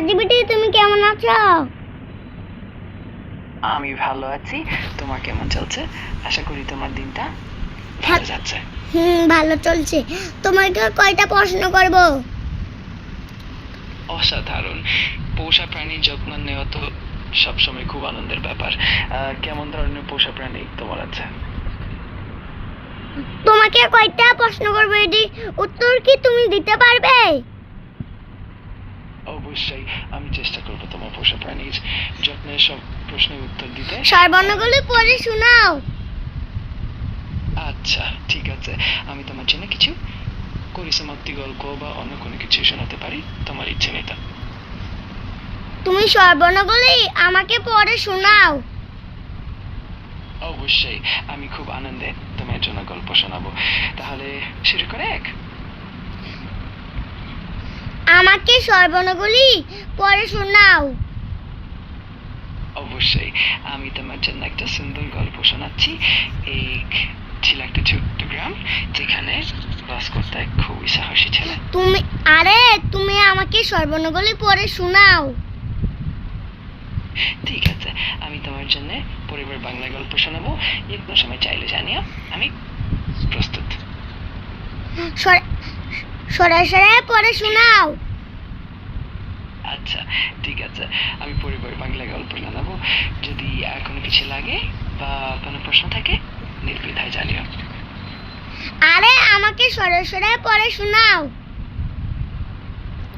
ChatGPT তুমি কেমন আছো? আমি ভালো আছি। তোমার কেমন চলছে? আশা করি তোমার দিনটা ভালো হ্যাঁ। যাচ্ছে। হুম ভালো চলছে। তোমাকে কয়টা প্রশ্ন করব? অসাধারণ। পোষা প্রাণীর যত্ন নেওয়া তো সবসময় খুব আনন্দের ব্যাপার। কেমন ধরনের পোষা প্রাণী তোমার আছে? তোমাকে কয়টা প্রশ্ন করব এটি? উত্তর কি তুমি দিতে পারবে? অবশ্যই আমি চেষ্টা করব তোমার পোষা প্রাণীর যত্নের সব প্রশ্নের উত্তর দিতে। সর্বর্ণগুলি পড়ে শোনাও। আচ্ছা ঠিক আছে। আমি তোমার জন্য কিছু করিসমাপ্তি গল্প বা অন্য কোনো কিছু শোনাতে পারি? তোমার ইচ্ছে নেই তা তুমি সর্বর্ণগুলি আমাকে পড়ে শোনাও। অবশ্যই আমি খুব আনন্দে তোমার জন্য গল্প শোনাবো। তাহলে শুরু করে এক। আমাকে সর্বর্ণগুলি পড়ে শোনাও। অবশ্যই। আমি তোমার জন্য একটা সুন্দর গল্প শোনাচ্ছি। এক ছিল একটা ছোট্ট গ্রাম যেখানে বাস করতে এক খুবই সাহসী ছেলে। তুমি আরে তুমি আমাকে পড়ে শোনাও। ঠিক আছে আমি তোমার জন্য পরিবার বাংলা গল্প শোনাবো। যে কোনো সময় চাইলে জানিও আমি প্রস্তুত। সর- সরে সরে পড়ে শোনাও। আচ্ছা ঠিক আছে। আমি পরিবার বাংলা গল্প শোনাবো যদি আর কোনো কিছু লাগে বা কোনো প্রশ্ন থাকে নির্বিধায় জানিও। আরে আমাকে সরে সরে পড়ে শোনাও।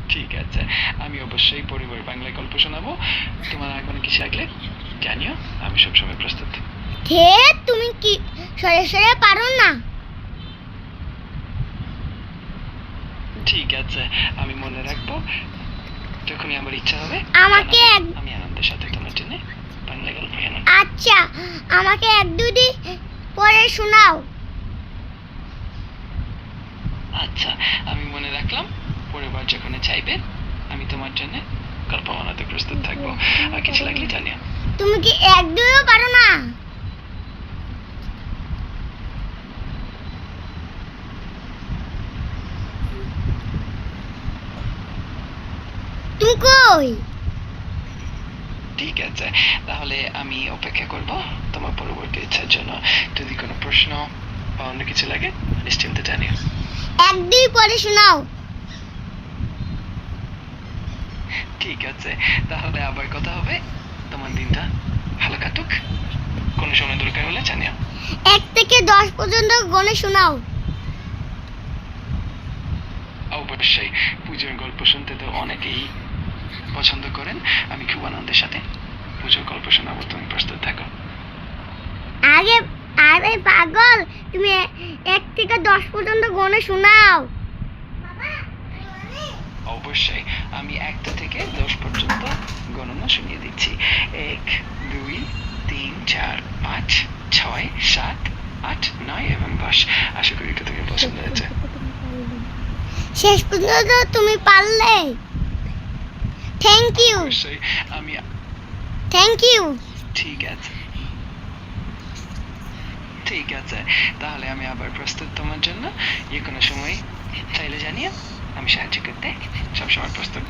ঠিক আছে। আমি অবশ্যই পরিবার বাংলা গল্প শোনাবো। তোমার আর কোনো কিছু লাগলে জানিও। আমি সবসময় প্রস্তুত। হে তুমি কি সরে সরে পারো না? ঠিক আছে। আমি মনে রাখব যখনই আমার ইচ্ছা হবে আমাকে আমি আনন্দের সাথে তোমার জন্য বাংলা গল্প শোনাবো আচ্ছা আমাকে এক দুটি পড়ে শোনাও। আচ্ছা আমি মনে রাখলাম পরিবার যখন চাইবে আমি তোমার জন্য গল্প বানাতে প্রস্তুত থাকব। আর কিছু লাগলে জানিও। তুমি কি এক দুইও পারো না? তুমি কই? ঠিক আছে তাহলে আমি অপেক্ষা করব তোমার পরবর্তী ইচ্ছার জন্য। যদি কোনো প্রশ্ন বা অন্য কিছু লাগে নিশ্চিন্তে জানিও। এক দুই পড়ে শোনাও। ঠিক আছে তাহলে আবার কথা হবে। তোমার দিনটা ভালো কাটুক। কোনো সময় দরকার হলে জানিও। এক থেকে দশ পর্যন্ত গণে শোনাও। অবশ্যই পুজোর গল্প শুনতে তো অনেকেই পছন্দ করেন আমি খুব আনন্দের সাথে পুজোর গল্প শোনাবো তুমি প্রস্তুত থাকো। আগে আরে পাগল তুমি এক থেকে দশ পর্যন্ত গণে শোনাও। অবশ্যই আমি একটা থেকে দশ পর্যন্ত গণনা শুনিয়ে দিচ্ছি। এক দুই তিন চার পাঁচ ছয় সাত আট নয় এবং দশ। আশা করি এটা তুমি পছন্দ হয়েছে। শেষ পর্যন্ত তুমি পারলে। থ্যাংক ইউ আমি থ্যাংক ইউ ঠিক আছে। ঠিক আছে তাহলে আমি আবার প্রস্তুত তোমার জন্য। যে কোনো সময় চাইলে জানিও আমি সাহায্য করতে সবসময় প্রস্তুত।